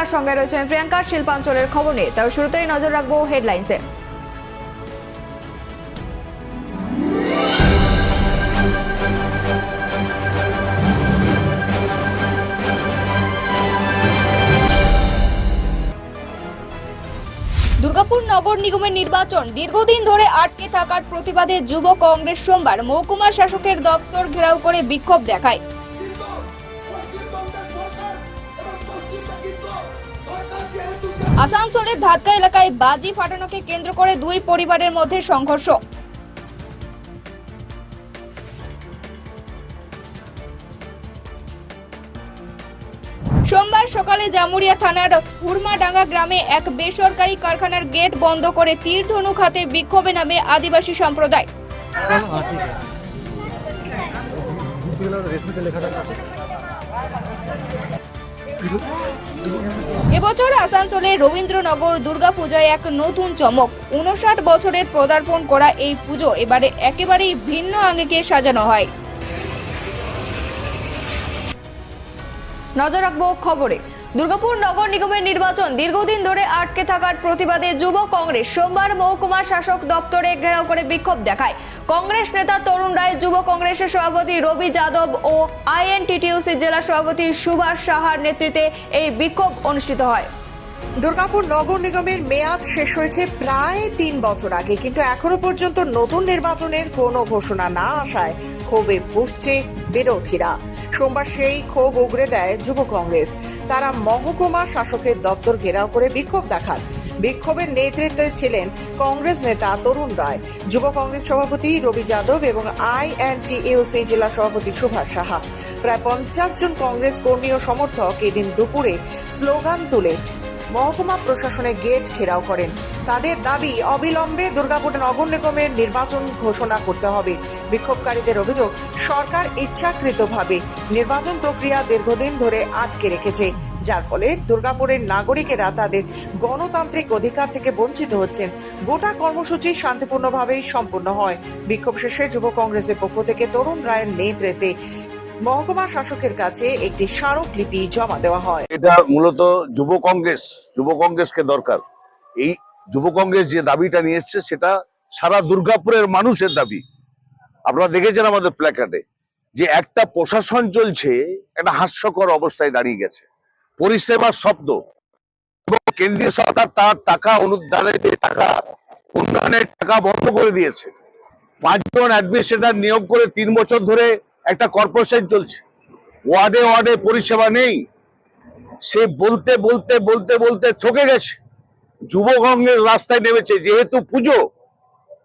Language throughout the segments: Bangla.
বাংলার সঙ্গে রয়েছেন প্রিয়াঙ্কা শিল্পাঞ্চলের খবর নিয়ে। তবে শুরুতেই নজর রাখব হেডলাইন্সে দুর্গাপুর নগর নিগমের নির্বাচন দীর্ঘদিন ধরে আটকে থাকার প্রতিবাদে যুব কংগ্রেস সোমবার মহকুমা শাসকের দপ্তর ঘেরাও করে বিক্ষোভ দেখায়। আসানসোলের ধাক্কা এলাকায় বাজি ফাটানোকে কেন্দ্র করে দুই পরিবারের মধ্যে সংঘর্ষ। সোমবার সকালে জামুরিয়া থানার হুরমাডাঙ্গা গ্রামে এক বেসরকারি কারখানার গেট বন্ধ করে তীর হাতে বিক্ষোভে নামে আদিবাসী সম্প্রদায়। এবছর আসানসোলে রবীন্দ্রনগর দুর্গাপূজায় এক নতুন চমক। উনষাট বছরের পদার্পণ করা এই পুজো এবারে একেবারেই ভিন্ন আঙ্গিকে সাজানো হয়। নজর রাখব খবরে। দুর্গাপুর নগর নিগমের নির্বাচন দীর্ঘদিন ধরে আটকে থাকার প্রতিবাদে যুব কংগ্রেস সোমবার মহকুমা শাসক দপ্তরে ঘেরাও করে বিক্ষোভ দেখায়। কংগ্রেস নেতা তরুণ রায়, যুব কংগ্রেসের সভাপতি রবি যাদব ও আইএনটিটিউসি জেলা সভাপতি সুভাষ সাহার নেতৃত্বে এই বিক্ষোভ অনুষ্ঠিত হয়। দুর্গাপুর নগর নিগমের মেয়াদ শেষ হয়েছে প্রায় তিন বছর আগে, কিন্তু এখনও পর্যন্ত নতুন নির্বাচনের কোনো ঘোষণা না আসায় ক্ষোভে ফুসছে বিরোধীরা। সোমবার সেই ক্ষোভ উগড়ে দেয় যুব কংগ্রেস। তারা মহকুমা শাসকের দপ্তর ঘেরাও করে বিক্ষোভ দেখান। বিক্ষোভের নেতৃত্বে ছিলেন কংগ্রেস নেতা তরুণ রায়, যুব কংগ্রেস সভাপতি রবি যাদব এবং আইএনটিএসি জেলা সভাপতি সুভাষ সাহা। প্রায় পঞ্চাশ জন কংগ্রেস কর্মী ও সমর্থক এদিন দুপুরে স্লোগান তুলে মহকুমা প্রশাসনের গেট ঘেরাও করেন। তাদের দাবি, অবিলম্বে দুর্গাপুর নগর নিগমের নির্বাচন ঘোষণা করতে হবে। বিক্ষোভকারীদের অভিযোগ, সরকার ইচ্ছাকৃতভাবে নির্বাচন প্রক্রিয়া দীর্ঘদিন ধরে আটকে রেখেছে, যার ফলে দুর্গাপুরের নাগরিকেরা তাদের গণতান্ত্রিক অধিকার থেকে বঞ্চিত হচ্ছেন। গোটা কর্মসূচি শান্তিপূর্ণভাবেই সম্পূর্ণ হয়। বিক্ষোভ শেষে যুব কংগ্রেসের পক্ষ থেকে তরুণ রায়ের নেতৃত্বে মহকুমা শাসকের কাছে একটি স্মারকলিপি জমা দেওয়া হয়। এটা মূলত যুব কংগ্রেস, যুব কংগ্রেসকে দরকার। এই যুব কংগ্রেস যে দাবিটা নিয়ে এসছে, সেটা সারা দুর্গাপুরের মানুষের দাবি। আপনারা দেখেছেন আমাদের প্ল্যাকার্ডে যে একটা প্রশাসন চলছে, একটা হাস্যকর অবস্থায় দাঁড়িয়ে গেছে। পরিষেবার শব্দ। এবং কেন্দ্রীয় সরকার তার টাকা অনুদানের টাকা উন্নয়নের টাকা বন্ধ করে দিয়েছে। পাঁচজন অ্যাডমিনিস্ট্রেটর নিয়োগ করে তিন বছর ধরে একটা কর্পোরেশন চলছে। ওয়ার্ডে ওয়ার্ডে পরিষেবা নেই। সে বলতে বলতে বলতে বলতে থকে গেছে। যুব কংগ্রেস রাস্তায় নেমেছে। যেহেতু পুজো,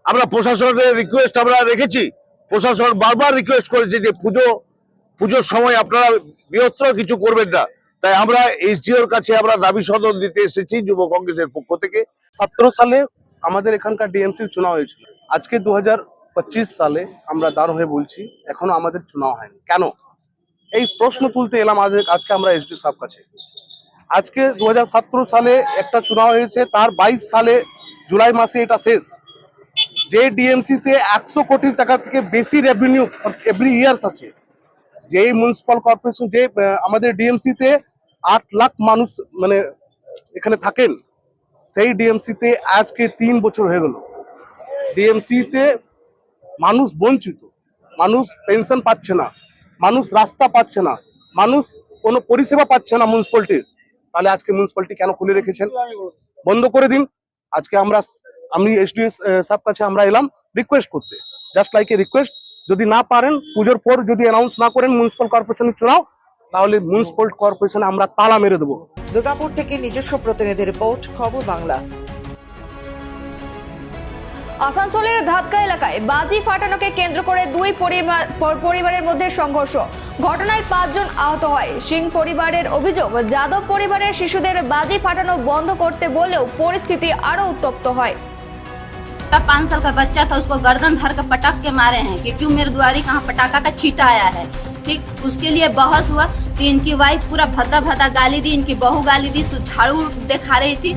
আমরা প্রশাসনের রিকোয়েস্ট আমরা রেখেছি। প্রশাসন বারবার রিকোয়েস্ট করেছে যে পুজো, পুজোর সময় আপনারা বৃহত্তর কিছু করবেন না। তাই আমরা এসডিওর কাছে আমরা দাবি সদন দিতে এসেছি যুব কংগ্রেসের পক্ষ থেকে। সতেরো সালে আমাদের এখানকার ডিএমসির চুনাव হয়েছিল। আজকে দু হাজার সালে আমরা দাঁড় হয়ে বলছি, এখনও আমাদের চুনাও হয়নি। কেন? এই প্রশ্ন তুলতে এলাম আজ আজকে আমরা এসডি সাহেব কাছে। আজকে দু হাজার সতেরো সালে একটা চুনাও হয়েছে, তার বাইশ সালে জুলাই মাসে এটা শেষ। যে ডিএমসিতে একশো কোটি টাকা থেকে বেশি রেভিনিউ এভরি ইয়ার্স আছে। যেই মিউনিসিপাল কর্পোরেশন যে আমাদের ডিএমসিতে আট লাখ মানুষ মানে এখানে থাকেন, সেই ডিএমসিতে আজকে তিন বছর হয়ে গেল। ডিএমসিতে মানুষ বঞ্চিত, মানুষ পেনশন পাচ্ছে না, মানুষ রাস্তা পাচ্ছে না, মানুষ কোনো পরিষেবা পাচ্ছে না মিউনিসিপালিটির তাহলে আজকে মিউনিসিপালিটি কেন খুলে রেখেছেন? বন্ধ করে দিন। আজকে আমরা আমি এসডিএস সাহেব কাছে আমরা এলাম রিকোয়েস্ট করতে। জাস্ট লাইক এ রিকোয়েস্ট যদি না পারেন, পুজোর পর যদি অ্যানাউন্স না করেন মিউনিসিপাল কর্পোরেশনের চুনাও, তাহলে মিউনিসিপাল কর্পোরেশনে আমরা তালা মেরে দেবো। দুর্গাপুর থেকে নিজস্ব প্রতিনিধি রিপোর্ট খবর বাংলা। আসানসোলের ধাক্কা এলাকায় বাজি ফাটানোকে কেন্দ্র করে দুই পরিবার- পর- পরিবারের মধ্যে সংঘর্ষ ঘটনায় পাঁচজন আহত হয় সিং পরিবারের অভিযোগ যাদব পরিবারের শিশুদের বাজি ফাটানো বন্ধ করতে বলেও পরিস্থিতি আরো উত্তপ্ত হয় का पाँच साल का बच्चा था उसको गर्दन धर कर पटक के मारे हैं कि क्यों मेरे द्वारी कहाँ पटाखा का छीटा आया है ठीक उसके लिए बहस हुआ तो इनकी वाइफ पूरा भद्दा भद्दा गाली दी इनकी बहू गाली दी सु- झाड़ू दिखा रही थी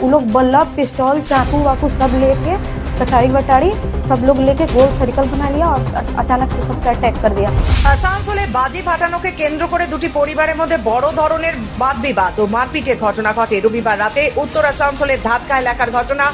वो लोग बल्लभ पिस्टल चाकू वाकू सब लेके कटारी वटारी सब लोग लेके गोल सर्कल बना लिया और अ- अचानक से सबका अटैक कर दिया আসানসোলে বাজি ফাটানোকে কেন্দ্র করে দুটি পরিবারের মধ্যে বড় ধরনের বাদ বিবাদ ও মারপিটের ঘটনা ঘটে রবিবার রাতে উত্তর আসানসোলের ধাতকা এলাকার ঘটনা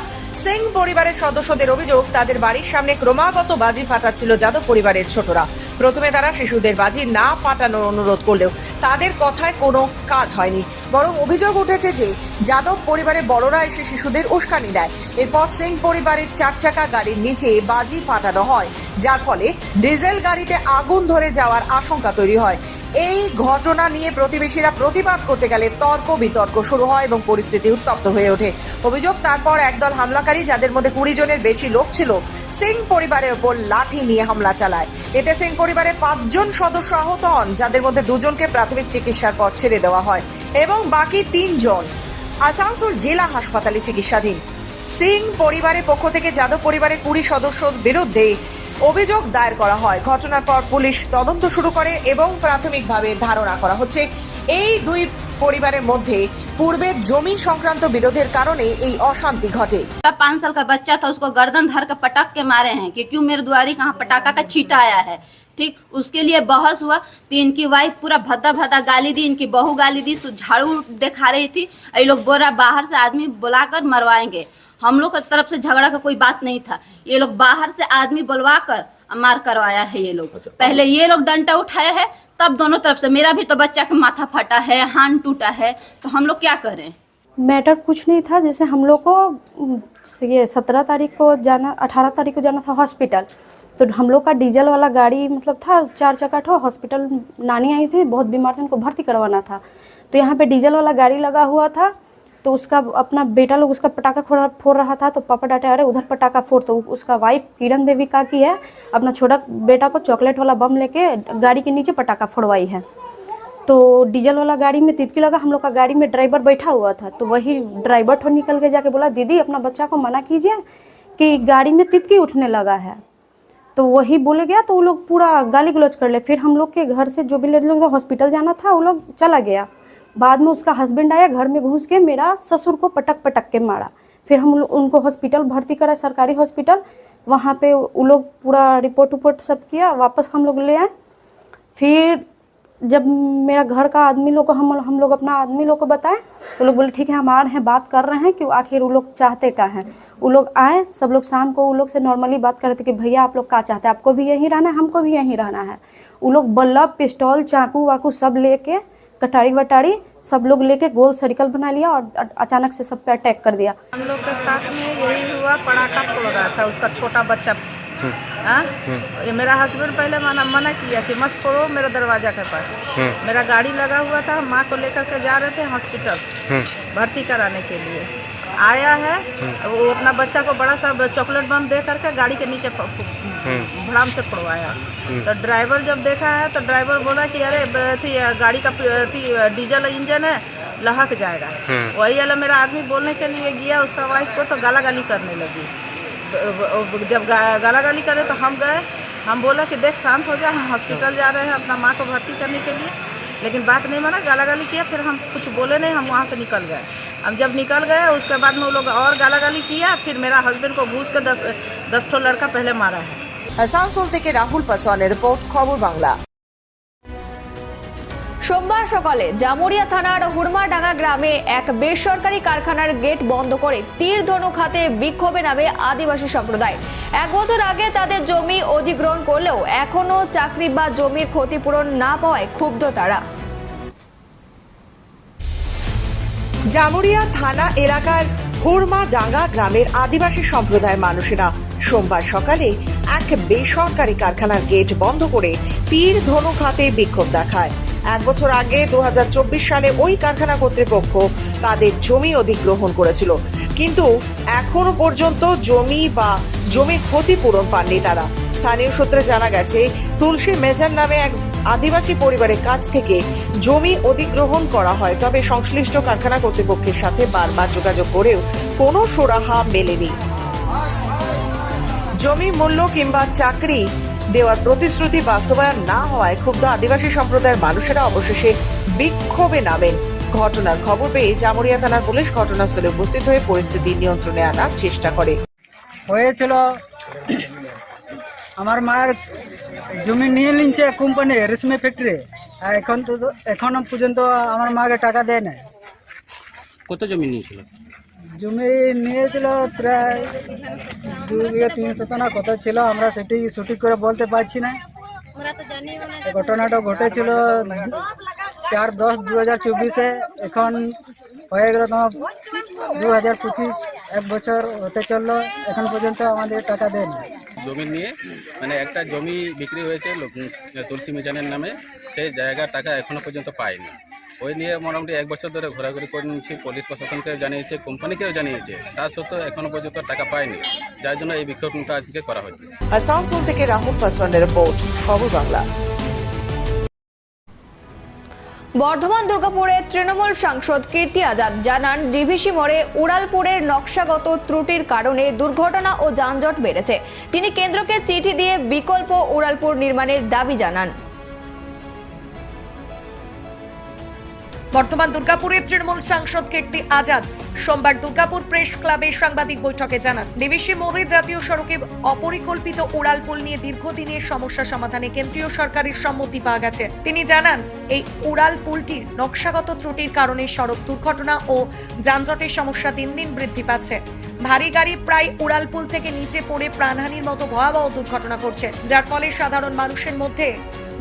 সিং পরিবারের সদস্যদের অভিযোগ তাদের বাড়ির সামনে ক্রমাগত বাজি ফাটাচ্ছিল যাদব পরিবারের ছোটরা প্রথমে তারা শিশুদের বাজি না ফাটানোর অনুরোধ করলেও তাদের কথায় কোনো কাজ হয়নি। বরং অভিযোগ উঠেছে যে যাদব পরিবারের বড়রা এসে শিশুদের উস্কানি দেয়। এরপর সিং পরিবারের চার চাকা গাড়ির নিচে বাজি ফাটানো হয়, যার ফলে ডিজেল গাড়িতে আগুন ধরে যাওয়ার আশঙ্কা তৈরি হয়। এই ঘটনা নিয়ে প্রতিবেশীরা প্রতিবাদ করতে গেলে তর্ক বিতর্ক শুরু হয় এবং পরিস্থিতি উত্তপ্ত হয়ে ওঠে। অভিযোগ, তারপর একদল হামলাকারী যাদের মধ্যে কুড়ি জনের বেশি লোক ছিল, সিং পরিবারের ওপর লাঠি নিয়ে হামলা চালায়। এতে সিং পরিবারের পাঁচজন সদস্য আহত হন যাদের মধ্যে দুজনকে প্রাথমিক চিকিৎসার পর ছেড়ে দেওয়া হয় এবং বাকি তিনজন আসানসোল জেলা হাসপাতালে চিকিৎসাধীন সিং পরিবারের পক্ষ থেকে যাদব পরিবারের কুড়ি সদস্যর বিরুদ্ধে অভিযোগ দায়ের করা হয় ঘটনার পর পুলিশ তদন্ত শুরু করে এবং প্রাথমিকভাবে ধারণা করা হচ্ছে এই দুই পরিবারের মধ্যে পূর্বে জমি সংক্রান্ত বিরোধের কারণে এই অশান্তি ঘটে तब पाँच साल का बच्चा था उसको गर्दन धर के पटक के मारे हैं कि क्यों मेरे दुआरी कहाँ पटाखा का छीटा आया है ठीक? उसके लिए बहस हुआ। तो इनकी वाइफ पूरा भद्दा भद्दा गाली दी इनकी बहू गाली दी तो झाड़ू दिखा रही थी। ये लोग बोला बाहर से आदमी बुलाकर मरवाएँगे। हम लोग की तरफ़ से झगड़ा का कोई बात नहीं था। ये लोग बाहर से आदमी बुलवा कर मार करवाया है ये लोग। अच्छा। पहले ये लोग डंडा उठाया है तब दोनों तरफ़ से। मेरा भी तो बच्चा का माथा फटा है हाथ टूटा है तो हम लोग क्या करें? मैटर कुछ नहीं था। जैसे हम लोग को ये सत्रह तारीख को जाना अठारह तारीख को जाना था हॉस्पिटल। तो हम लोग का डीजल वाला गाड़ी मतलब था, चार चक्का था हॉस्पिटल नानी आई थी, बहुत बीमार थे, उनको भर्ती करवाना था। तो यहाँ पे डीजल वाला गाड़ी लगा हुआ था तो उसका अपना बेटा लोग उसका पटाखा फोड़ फोड़ रहा था तो पापा डाटे, अरे, उधर पटाखा फोड़। तो उसका वाइफ किरण देवी का की है, अपना छोटा बेटा को चॉकलेट वाला बम लेके गाड़ी के नीचे पटाखा फोड़वाई है। तो डीजल वाला गाड़ी में तितकी लगा, हम लोग का गाड़ी में ड्राइवर बैठा हुआ था तो वही ड्राइवर ठो निकल के जाके बोला, दीदी, अपना बच्चा को मना कीजिए कि गाड़ी में तितकी उठने लगा है। तो वही बोले गया तो वो लोग पूरा गाली गलौज कर ले। फिर हम लोग के घर से जो भी लोग हॉस्पिटल जाना था, वो लोग चला गया। बाद में उसका हस्बैंड आया, घर में घुस के मेरा ससुर को पटक पटक के मारा। फिर हम उनको हॉस्पिटल भर्ती करा सरकारी हॉस्पिटल वहाँ पे वो लोग पूरा रिपोर्ट उपोर्ट सब किया, वापस हम लोग ले आए। फिर जब मेरा घर का आदमी लोग को हम हम लोग अपना आदमी लोग को बताएँ तो लोग बोले ठीक है हम आ रहे हैं बात कर रहे हैं कि आखिर वो लोग चाहते क्या हैं? वो लोग आए सब लोग शाम को वो लोग से नॉर्मली बात कर रहे थे कि भैया आप लोग क्या चाहते हैं? आपको भी यहीं रहना है हमको भी यहीं रहना है? वो लोग बल्लभ पिस्टॉल चाकू वाकू सब लेके कटारी वटारी सब लोग लेके गोल सर्कल बना लिया और अचानक से सब पे अटैक कर दिया। हम लोग के साथ में यही हुआ पटाखा फोड़ रहा था उसका छोटा बच्चा। हाँ? ये मेरा हस्बैंड पहले मना मना किया कि मत फोड़ो मेरे दरवाज़ा के पास। मेरा गाड़ी लगा हुआ था माँ को लेकर के जा रहे थे हॉस्पिटल भर्ती कराने के लिए। आया है वो अपना बच्चा को बड़ा सा चॉकलेट बम दे करके गाड़ी के नीचे भड़ाम से पड़वाया। तो ड्राइवर जब देखा है तो ड्राइवर बोला कि अरे थी गाड़ी का थी डीजल इंजन है लहक जाएगा। वही वाला मेरा आदमी बोलने के लिए गया उसका वाइफ को तो गाला गाली करने लगी। जब गाला गाली करे तो हम गए। हम बोला कि देख शांत हो गया हम हॉस्पिटल जा रहे हैं अपना माँ को भर्ती करने के लिए। लेकिन बात नहीं माना गाला गाली किया फिर हम कुछ बोले नहीं हम वहाँ से निकल गए। हम जब निकल गए उसके बाद में वो लोग और गाला गाली किया फिर मेरा हस्बैंड को घूस कर दस दस ठो लड़का पहले मारा है। हसान सोलते के राहुल पसौने रिपोर्ट खबर बांग्ला। সোমবার সকালে জামুরিয়া থানার হুড়মাডাঙ্গা গ্রামে এক বেসরকারি কারখানার গেট বন্ধ করে তীর ধনুক হাতে বিক্ষোভে নামে আদিবাসী সম্প্রদায়। এক বছর আগে তাদের জমি অধিগ্রহণ করলেও এখনও চাকরি বা জমির ক্ষতিপূরণ না পাওয়ায় ক্ষুব্ধ তারা। জামুরিয়া থানা এলাকার হুরমা ডাঙ্গা গ্রামের আদিবাসী সম্প্রদায়ের মানুষেরা সোমবার সকালে এক বেসরকারি কারখানার গেট বন্ধ করে তীর ধনুক হাতে বিক্ষোভ দেখায়। এক বছর আগে দুহাজার চব্বিশ সালে ওই কারখানা কর্তৃপক্ষ তাদের জমি অধিগ্রহণ করেছিল। কিন্তু এখনও পর্যন্ত জমি বা জমির ক্ষতিপূরণ পাননি তারা। স্থানীয় সূত্রে জানা গেছে, তুলসী মেজার নামে এক আদিবাসী পরিবারের কাছ থেকে জমি অধিগ্রহণ করা হয়, তবে সংশ্লিষ্ট কারখানা কর্তৃপক্ষের সাথে বারবার যোগাযোগ করেও কোনো সুরাহা মেলেনি। জমি মূল্য কিংবা চাকরি দেওয়ার প্রতিশ্রুতি বাস্তবায়ন না হওয়ায় ক্ষুব্ধ আদিবাসী সম্প্রদায়ের মানুষেরা অবশেষে বিক্ষোভে নামেন। ঘটনার খবর পেয়ে জামুরিয়া থানার পুলিশ ঘটনাস্থলে উপস্থিত হয়ে পরিস্থিতি নিয়ন্ত্রণে আনার চেষ্টা করে। হয়েছিল আমার মায়ের জমি নিয়ে নিচ্ছে কোম্পানি রেশমি ফ্যাক্টরি এখন তো এখনও পর্যন্ত আমার মাকে টাকা দেয় না কত জমি নিয়েছিল? জমি নিয়েছিল প্রায় দু বিঘা তিন শতানা কত ছিল আমরা সেটি সঠিক করে বলতে পারছি না। ঘটনাটা ঘটেছিল চার দশ দু হাজার চব্বিশে। এখন হয়ে গেল তোমার দু হাজার পঁচিশ এক বছর হতে চলল এখন পর্যন্ত আমাদের টাকা দেয়নি। জমি নিয়ে মানে একটা জমি বিক্রি হয়েছে তুলসী মিজানের নামে সেই জায়গার টাকা এখনও পর্যন্ত পায়নি ওই নিয়ে মোটামুটি এক বছর ধরে ঘোরাঘুরি করে নিচ্ছি পুলিশ প্রশাসনকেও জানিয়েছে কোম্পানিকেও জানিয়েছে। তা সত্ত্বেও এখনও পর্যন্ত টাকা পায়নি। যার জন্য এই বিক্ষোভটা আজকে করা হয়েছে। আসানসোল থেকে রাহুল পাসওয়ানের রিপোর্ট খবর বাংলা। বর্ধমান দুর্গাপুরের তৃণমূল সাংসদ কীর্তি আজাদ জানান ডিভিসি মোড়ে উড়ালপুরের নকশাগত ত্রুটির কারণে দুর্ঘটনা ও যানজট বেড়েছে। তিনি কেন্দ্রকে চিঠি দিয়ে বিকল্প উড়ালপুর নির্মাণের দাবি জানান। বর্তমান দুর্গাপুরের তৃণমূল সাংসদ কীর্তি আজাদ। সোমবার দুর্গাপুর প্রেস ক্লাবে সাংবাদিক বৈঠকে জানান ডিভিসি মোড়ে জাতীয় সড়কে অপরিকল্পিত উড়ালপুল নিয়ে দীর্ঘদিনের সমস্যা সমাধানে কেন্দ্রীয় সরকারের সম্মতি পাওয়া গেছে। তিনি জানান, এই উড়াল পুলটির নকশাগত ত্রুটির কারণে সড়ক দুর্ঘটনা ও যানজটের সমস্যা দিন দিন বৃদ্ধি পাচ্ছে। ভারী গাড়ি প্রায় উড়ালপুল থেকে নিচে পড়ে প্রাণহানির মতো ভয়াবহ দুর্ঘটনা করছে যার ফলে সাধারণ মানুষের মধ্যে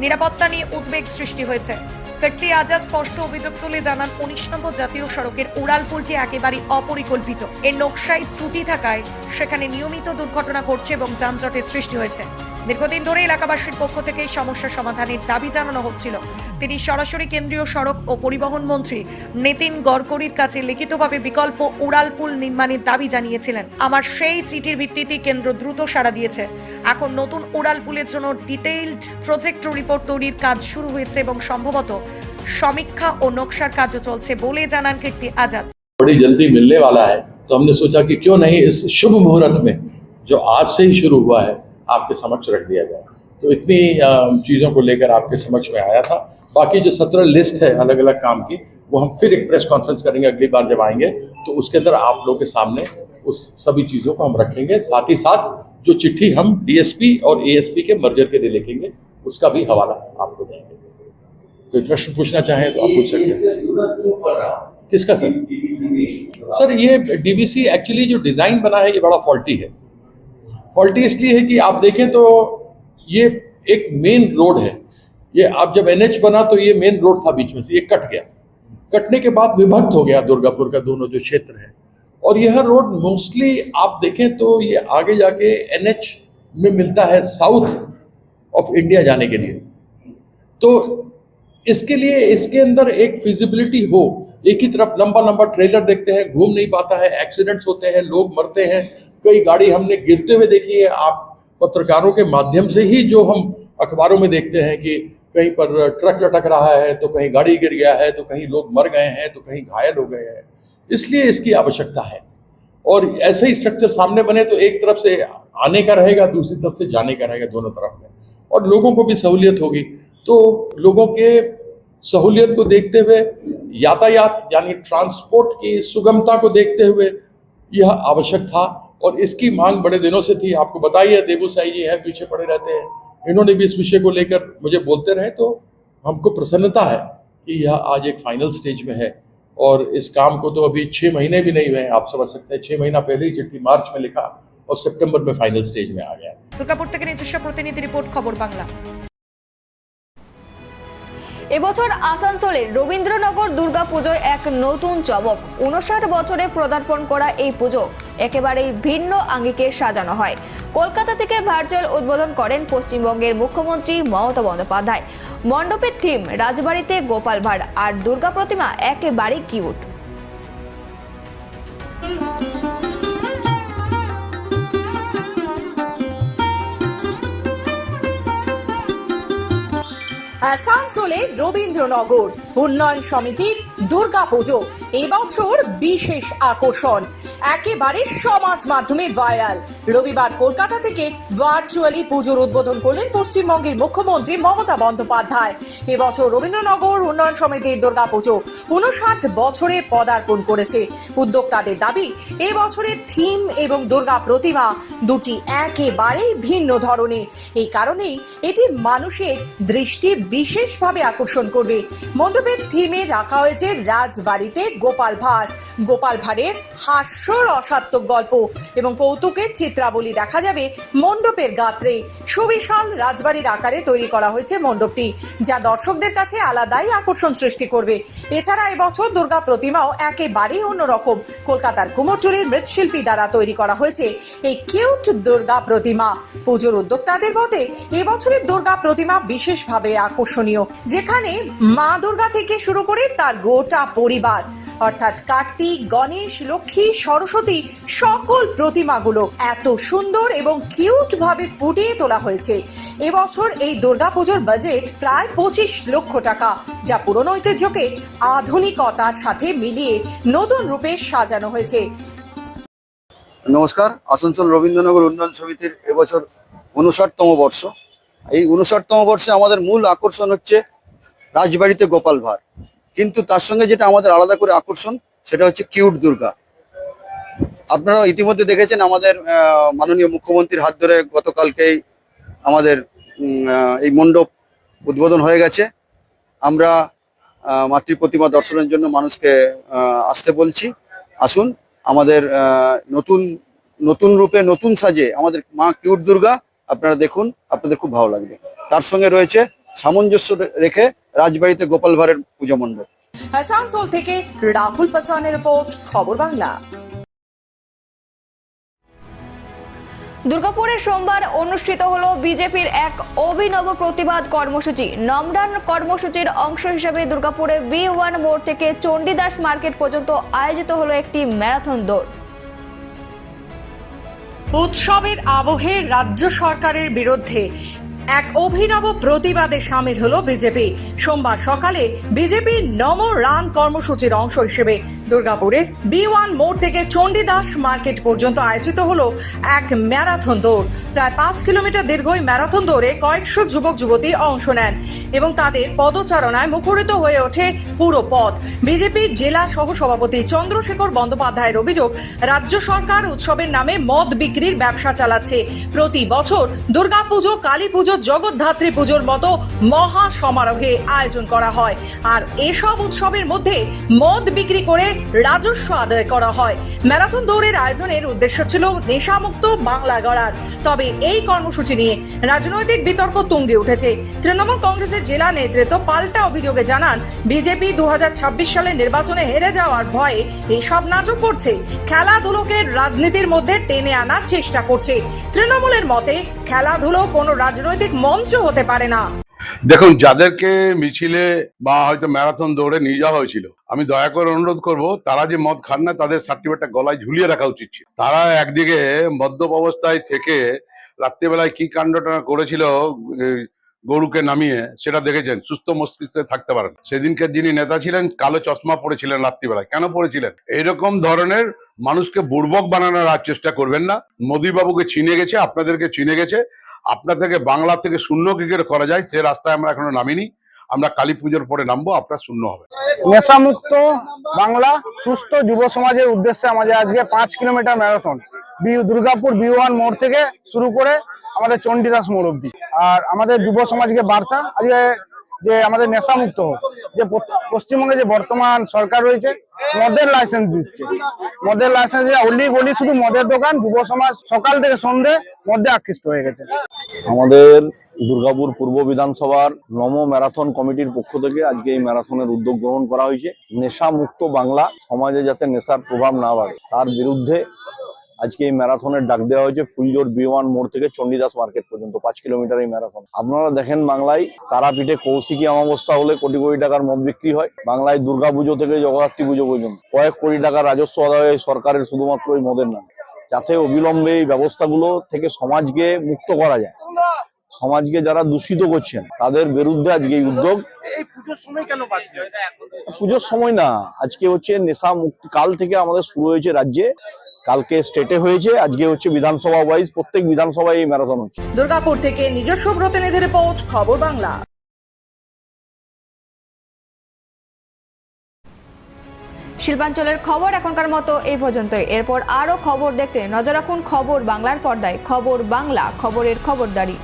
নিরাপত্তা নিয়ে উদ্বেগ সৃষ্টি হয়েছে। কীর্তি আজাদ স্পষ্ট অভিযোগ তুলে জানান উনিশ নম্বর জাতীয় সড়কের উড়ালপুলটি একেবারে অপরিকল্পিত। এর নকশায় ত্রুটি থাকায় সেখানে নিয়মিত দুর্ঘটনা ঘটছে এবং যানজটের সৃষ্টি হয়েছে। দীর্ঘদিন ধরে এলাকাবাসীর পক্ষ থেকে এই সমস্যা সমাধানের দাবি জানানো হচ্ছিল তিনি সরাসরি কেন্দ্রীয় সড়ক ও পরিবহন মন্ত্রী নিতিন গডকরির কাছে লিখিতভাবে বিকল্প উড়ালপুল নির্মাণের দাবি জানিয়েছিলেন আমার সেই চিঠির ভিত্তিতে কেন্দ্র দ্রুত সাড়া দিয়েছে এখন নতুন উড়ালপুলের জন্য ডিটেইলড প্রজেক্ট রিপোর্ট তৈরির কাজ শুরু হয়েছে এবং সম্ভবত সমীক্ষা ও নকশার কাজও চলছে বলে জানান কীর্তি আজাদ बड़ी जल्दी मिलने वाला है तो हमने सोचा कि क्यों नहीं इस शुभ मुहूर्त में जो आज से ही शुरू हुआ है आपके समक्ष रख दिया जाए तो इतनी चीज़ों को लेकर आपके समक्ष में आया था। बाकी जो सत्रह लिस्ट है अलग अलग काम की वो हम फिर एक प्रेस कॉन्फ्रेंस करेंगे अगली बार जब आएँगे तो उसके अंदर आप लोगों के सामने उस सभी चीज़ों को हम रखेंगे। साथ ही साथ जो चिट्ठी हम डीएसपी और एएसपी के मर्जर के लिए लिखेंगे उसका भी हवाला आपको देंगे। कोई प्रश्न पूछना चाहें तो आप पूछ सकते हैं। किसका सर? सर ये डीवीसी एक्चुअली जो डिज़ाइन बना है ये बड़ा फॉल्टी है। फॉल्टी इसलिए है कि आप देखें तो ये एक मेन रोड है। ये आप जब एनएच बना तो ये मेन रोड था बीच में से, ये कट गया। कटने के बाद विभक्त हो गया दुर्गापुर का दोनों जो क्षेत्र है। और यह रोड मोस्टली आप देखें तो ये आगे जाके एनएच में मिलता है साउथ ऑफ़ इंडिया जाने के लिए। तो इसके लिए, इसके अंदर एक फिजिबिलिटी हो, एक ही तरफ़ लंबा लंबा ट्रेलर देखते हैं, घूम नहीं पाता है एक्सीडेंट्स होते हैं, लोग मरते हैं कई गाड़ी हमने गिरते हुए देखी है। आप पत्रकारों के माध्यम से ही जो हम अखबारों में देखते हैं कि कहीं पर ट्रक लटक रहा है तो कहीं गाड़ी गिर गया है तो कहीं लोग मर गए हैं तो कहीं घायल हो गए हैं। इसलिए इसकी आवश्यकता है। और ऐसे ही स्ट्रक्चर सामने बने तो एक तरफ़ से आने का रहेगा, दूसरी तरफ़ से जाने का रहेगा दोनों तरफ़ में। और लोगों को भी सहूलियत होगी। तो लोगों के सहूलियत को देखते हुए, यातायात यानी ट्रांसपोर्ट की सुगमता को देखते हुए यह आवश्यक था। और इसकी मांग बड़े दिनों से थी आपको बताइए देबूसाई जी हैं पीछे पड़े रहते हैं इन्होंने भी इस विषय को लेकर मुझे बोलते रहे तो हमको प्रसन्नता है कि यह आज एक फाइनल स्टेज में है और इस काम को तो अभी छः महीने भी नहीं हुए हैं आप समझ सकते हैं छः महीना पहले ही चिट्ठी मार्च में लिखा और सितंबर में फाइनल स्टेज में आ गया দুর্গাপুর থেকে নিজস্ব প্রতিনিধি রিপোর্ট খবর বাংলা এবছর আসানসোলের রবীন্দ্রনগর দুর্গাপুজোয় এক নতুন চমক উনষাট বছরে পদার্পণ করা এই পুজো একেবারেই ভিন্ন আঙ্গিকে সাজানো হয়। কলকাতা থেকে ভার্চুয়াল উদ্বোধন করেন পশ্চিমবঙ্গের মুখ্যমন্ত্রী মমতা বন্দ্যোপাধ্যায়। মণ্ডপের থিম, রাজবাড়িতে গোপাল ভাঁড় আর দুর্গা প্রতিমা একেবারেই কিউট। আসানসোলে রবীন্দ্রনগর উন্নয়ন সমিতির দুর্গাপুজো। এবছর বিশেষ আকর্ষণ। একেবারে সমাজ মাধ্যমে ভাইরাল। রবিবার কলকাতা থেকে ভার্চুয়ালি পুজোর উদ্বোধন করলেন পশ্চিমবঙ্গের মুখ্যমন্ত্রী মমতা বন্দ্যোপাধ্যায়। এবছর রবীন্দ্রনগর উন্নয়ন সমিতির দুর্গাপুজো উনষাট বছরে পদার্পণ করেছে। উদ্যোক্তাদের দাবি, এবছরের থিম এবং দুর্গা প্রতিমা দুটি একেবারেই ভিন্ন ধরনের। এই কারণেই এটি মানুষের দৃষ্টি বিশেষভাবে আকর্ষণ করবে। মণ্ডপের থিমে রাখা হয়েছে রাজবাড়িতে গোপাল ভাঁড়। গোপাল ভাঁড়ের হাস্য রসাত্মক গল্প এবং কৌতুকের চিত্রাবলী দেখা যাবে মণ্ডপের গাত্রে। সুবিশাল রাজবাড়ির আকারে তৈরি করা হয়েছে মণ্ডপটি, যা দর্শকদের কাছে আলাদাই আকর্ষণ সৃষ্টি করবে। এছাড়া এবছর দুর্গা প্রতিমাও একেবারেই অন্যরকম। কলকাতার কুমোরটুলির মৃৎশিল্পী দ্বারা তৈরি করা হয়েছে এই কিউট দুর্গা প্রতিমা। পুজোর উদ্যোক্তাদের মতে, এবছরের দুর্গা প্রতিমা বিশেষভাবে আকর্ষণীয়, যেখানে মা দুর্গা থেকে শুরু করে তার গোটা পরিবার। অর্থাৎ কার্তিক, গণেশ, লক্ষ্মী, সরস্বতী সকল প্রতিমাগুলো এত সুন্দর এবং কিউট ভাবে ফুটিয়ে তোলা হয়েছে। এবছর এই দুর্গাপুজোর বাজেট প্রায় পঁচিশ লক্ষ টাকা, যা পুরনো ঐতিহ্যকে আধুনিকতার সাথে মিলিয়ে নতুন রূপে সাজানো হয়েছে। নমস্কার, আসানসোল রবীন্দ্রনগর উন্নয়ন সমিতির এবছর উনষাটতম বর্ষ। এই উনষাটতম বর্ষে আমাদের মূল আকর্ষণ হচ্ছে রাজবাড়িতে গোপাল ভাঁড়। কিন্তু তার সঙ্গে যেটা আমাদের আলাদা করে আকর্ষণ, সেটা হচ্ছে কিউট দুর্গা। আপনারা ইতিমধ্যে দেখেছেন আমাদের মাননীয় মুখ্যমন্ত্রীর হাত ধরে গতকালকেই আমাদের এই মণ্ডপ উদ্বোধন হয়ে গেছে। আমরা মাতৃ প্রতিমা দর্শনের জন্য মানুষকে আসতে বলছি। আসুন, আমাদের নতুন নতুন রূপে নতুন সাজে আমাদের মা কিউট দুর্গা, আপনারা দেখুন, আপনাদের খুব ভালো লাগবে। তার সঙ্গে রয়েছে সামঞ্জস্য রেখে রাজবাড়িতে গোপাল ভাঁড়ের পূজা মণ্ডপ। আসানসোল থেকে রাহুল পাসওয়ানের রিপোর্ট খবর বাংলা। দুর্গাপুরে সোমবার অনুষ্ঠিত হলো বিজেপির এক অভিনব প্রতিবাদ কর্মসূচি। নমডান কর্মসূচির অংশ হিসেবে দুর্গাপুরে বি ওয়ান মোড় থেকে চণ্ডীদাস মার্কেট পর্যন্ত আয়োজিত হলো একটি ম্যারাথন দৌড়। উৎসবের আবহে রাজ্য সরকারের বিরুদ্ধে এক অভিনব প্রতিবাদে সামিল হলো বিজেপি। সোমবার সকালে বিজেপি নম রান কর্মসূচির অংশ হিসেবে দুর্গাপুরের বি ওয়ান মোড় থেকে চণ্ডীদাস মার্কেট পর্যন্ত আয়োজিত হলো এক ম্যারাথন দৌড়। প্রায় পাঁচ কিলোমিটার দীর্ঘ এই ম্যারাথন দৌড়ে কয়েকশো যুবক যুবতী অংশ নেন এবং তাদের পদচারণায় মুখরিত হয়ে ওঠে পুরো পথ। বিজেপির জেলা সহ সভাপতি চন্দ্রশেখর বন্দ্যোপাধ্যায়ের অভিযোগ, রাজ্য সরকার উৎসবের নামে মদ বিক্রির ব্যবসা চালাচ্ছে। প্রতি বছর দুর্গাপুজো কালী পুজো জগদ্ধাত্রী পুজোর মতো মহা সমারোহে আয়োজন করা হয়। আর এসব উৎসবের মধ্যে মদ বিক্রি করে রাজস্ব আদায় করা হয়। ম্যারাথন দৌড়ের আয়োজনের উদ্দেশ্য ছিল নেশামুক্ত বাংলা গড়ার। তবে এই কর্মসূচি নিয়ে রাজনৈতিক বিতর্ক তুঙ্গে উঠেছে। তৃণমূল কংগ্রেসের জেলা নেতৃত্ব পাল্টা অভিযোগে জানান, বিজেপি দু সালে নির্বাচনে হেরে যাওয়ার ভয়ে এসব নাটক করছে। খেলাধুলোকে রাজনীতির মধ্যে টেনে আনার চেষ্টা করছে। তৃণমূলের মতে, খেলাধুলো কোনো রাজনৈতিক মঞ্চ হতে পারে না। দেখুন, যাদেরকে মিছিলে বা হয়তো ম্যারাথন দৌড়ে নিয়ে যাওয়া হয়েছিল, আমি দয়া করে অনুরোধ করব, তারা যে মদ খান না, তাদের সার্টিফিকেটটা গলায় ঝুলিয়ে রাখা উচিত ছিল। তারা একদিকে মদ্যপ অবস্থায় থেকে রাত্রিবেলায় কি কাণ্ডটা করেছিল গরুকে নামিয়ে, সেটা দেখেছেন, সুস্থ মস্তিষ্কে থাকতে পারেন। সেদিনকে যিনি নেতা ছিলেন, কালো চশমা পড়েছিলেন রাত্রিবেলায়। কেন পড়েছিলেন এইরকম ধরনের মানুষকে বুর্বক বানানোর আর চেষ্টা করবেন না। মোদীবাবুকে চিনে গেছে, আপনাদেরকে চিনে গেছে আপনার থেকে বাংলা থেকে শূন্য কি করে যায়, সে রাস্তায় আমরা এখনও নামিনি। আমরা কালী পুজোর পরে নামবো, আপনার শূন্য হবে। নেশামুক্ত বাংলা সুস্থ যুব সমাজের উদ্দেশ্যে আমাদের আজকে পাঁচ কিলোমিটার ম্যারাথন। দুর্গাপুর বিওয়ান মোড় থেকে শুরু করে আমাদের চণ্ডীদাস মোড় অব্দি আর আমাদের যুব সমাজকে বার্তা, আজকে যে আমাদের নেশামুক্ত হোক যে পশ্চিমবঙ্গে যে বর্তমান সরকার রয়েছে, মদের লাইসেন্স দিচ্ছে। মদের লাইসেন্স দিয়ে অলি গলি শুধু মদের দোকান, যুব সমাজ সকাল থেকে সন্ধে মধ্যে আকৃষ্ট হয়ে গেছে। আমাদের দুর্গাপুর পূর্ব বিধানসভার নম ম্যারাথন কমিটির পক্ষ থেকে আজকে এই ম্যারাথনের উদ্যোগ গ্রহণ করা হয়েছে। নেশা মুক্ত বাংলা সমাজে যাতে নেশার প্রভাব না বাড়ে, তার বিরুদ্ধে আজকে এই ম্যারাথনের ডাক দেওয়া হয়েছে ফুলজোর বি ওয়ান মোড় থেকে চণ্ডীদাস মার্কেট পর্যন্ত পাঁচ কিলোমিটার এই ম্যারাথন। আপনারা দেখেন বাংলায় তারাপীঠে কৌশিকী অমাবস্যা হলে কোটি কোটি টাকার মদ বিক্রি হয় বাংলায় দুর্গাপুজো থেকে জগদ্ধাত্রী পুজো পর্যন্ত। কয়েক কোটি টাকার রাজস্ব আদায় হয় সরকারের শুধুমাত্র এই মদের নামে। যাতে অবিলম্বে এই ব্যবস্থাগুলো থেকে সমাজকে মুক্ত করা যায়। সমাজকে যারা দূষিত করছেন তাদের বিরুদ্ধে আজকে এই উদ্যোগ। পুজোর সময় পুজোর সময় না আজকে হচ্ছে নেশা মুক্তি কাল থেকে আমাদের শুরু হয়েছে রাজ্যে কালকে স্টেটে হয়েছে আজকে হচ্ছে বিধানসভা ওয়াইজ প্রত্যেক বিধানসভায় এই ম্যারাথন হচ্ছে। দুর্গাপুর থেকে নিজস্ব প্রতিনিধি রিপোর্ট খবর বাংলা। শিল্পাঞ্চলের খবর এখনকার মতো এই পর্যন্তই। এরপর আরও খবর দেখতে নজর রাখুন খবর বাংলার পর্দায়। খবর বাংলা খবরের খবরদারি।